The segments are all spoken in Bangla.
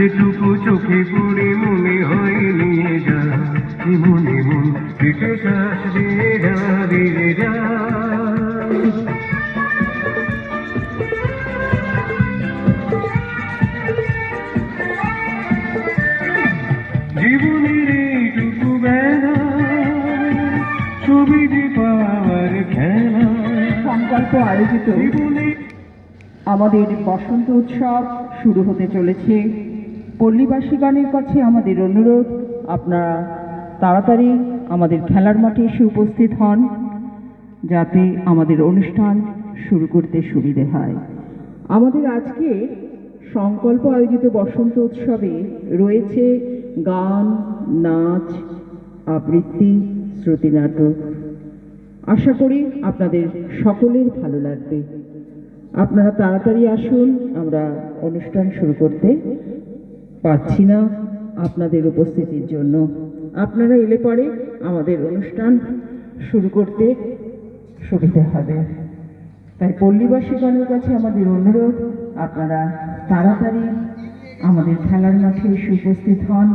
যেটুকু চোখে পড়ে মনে হয় নিয়ে যা মনে মন পিঠে শ্বাস রে যা রে যা। জীবনের এইটুকু বেলা ছবিতে পাওয়ার খেলা সংকল্প আয়োজিত জীবনে আমাদের বসন্ত উৎসব শুরু হতে চলেছে। পল্লীবাসীগণের কাছে আমাদের অনুরোধ, আপনারা তাড়াতাড়ি আমাদের খেলার মাঠে এসে উপস্থিত হন, যাতে আমাদের অনুষ্ঠান শুরু করতে সুবিধে হয়। আমাদের আজকে সংকল্প আয়োজিত বসন্ত উৎসবে রয়েছে গান, নাচ, আবৃত্তি, শ্রুতি নাটক। আশা করি আপনাদের সকলের ভালো লাগবে। আপনারা তাড়াতাড়ি আসুন, আমরা অনুষ্ঠান শুরু করতে পারছি না আপনাদের উপস্থিতির জন্য। আপনারা এলে পরে আমাদের অনুষ্ঠান শুরু করতে সুবিধা হবে। তাই পল্লীবাসীগণের কাছে আমাদের অনুরোধ, আপনারা তাড়াতাড়ি আমাদের খেলার মাঠে এসে উপস্থিত হন,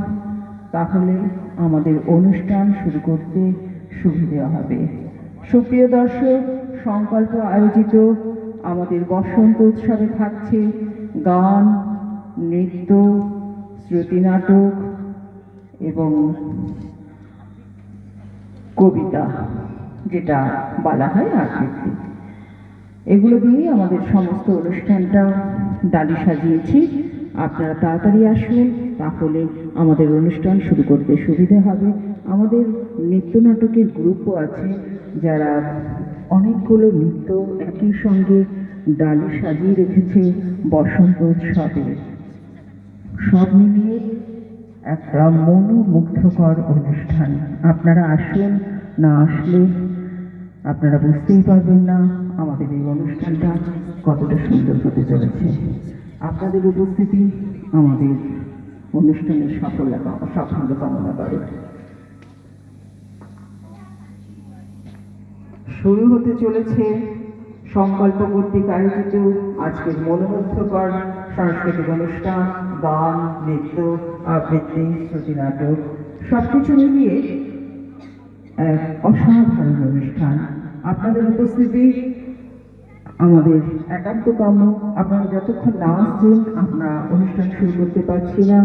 তাহলে আমাদের অনুষ্ঠান শুরু করতে সুবিধা হবে। সুপ্রিয় দর্শক, সংকল্প আয়োজিত আমাদের বসন্ত উৎসবে থাকছে গান, নৃত্য শ্রুতি নাটক এবং কবিতা, যেটা বলা হয় আবৃত্তি এগুলো দিয়েই আমাদের সমস্ত অনুষ্ঠানটা ডালি সাজিয়েছি। আপনারা তাড়াতাড়ি আসুন, তাহলে আমাদের অনুষ্ঠান শুরু করতে সুবিধে হবে। আমাদের নৃত্য নাটকের গ্রুপও আছে, যারা অনেকগুলো নৃত্য একই সঙ্গে ডালি সাজিয়ে রেখেছে বসন্ত উৎসবে। সব মিলিয়ে একটা মনোমুগ্ধকর অনুষ্ঠান। আপনারা আসুন, না আসলে আপনারা বুঝতেই পারবেন না আমাদের এই অনুষ্ঠানটা কতটা সুন্দর হতে চলেছে। আপনাদের উপস্থিতি আমাদের অনুষ্ঠানের সফলতা সাফল্য কামনা করে। শুরু হতে চলেছে সংকল্প কর্তৃক আয়োজিত আজকের মনোমুগ্ধকর সাংস্কৃতিক অনুষ্ঠান। গান, নৃত্য, আবৃত্তি, শ্রুতি নাটক, সবকিছু মিলিয়ে এক অসাধারণ অনুষ্ঠান। আপনাদের উপস্থিতি আমাদের একান্ত কাম্য আপনারা যতক্ষণ না আসছেন, আমরা অনুষ্ঠান শুরু করতে পারছি না।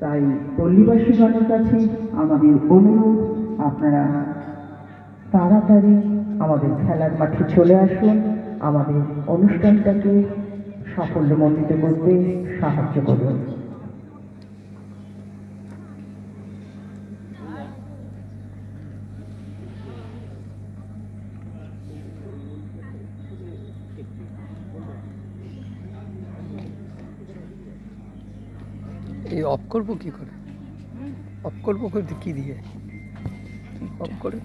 তাই পল্লীবাসীগণের কাছে আমাদের অনুরোধ, আপনারা তাড়াতাড়ি আমাদের খেলার মাঠে চলে আসুন। আমাদের অনুষ্ঠানটাকে সাফল্যমণ্ডিত করতে সাহায্য করুন। এই অফ করব কি করে? অফ করব করতে কি দিয়ে? অফ করে।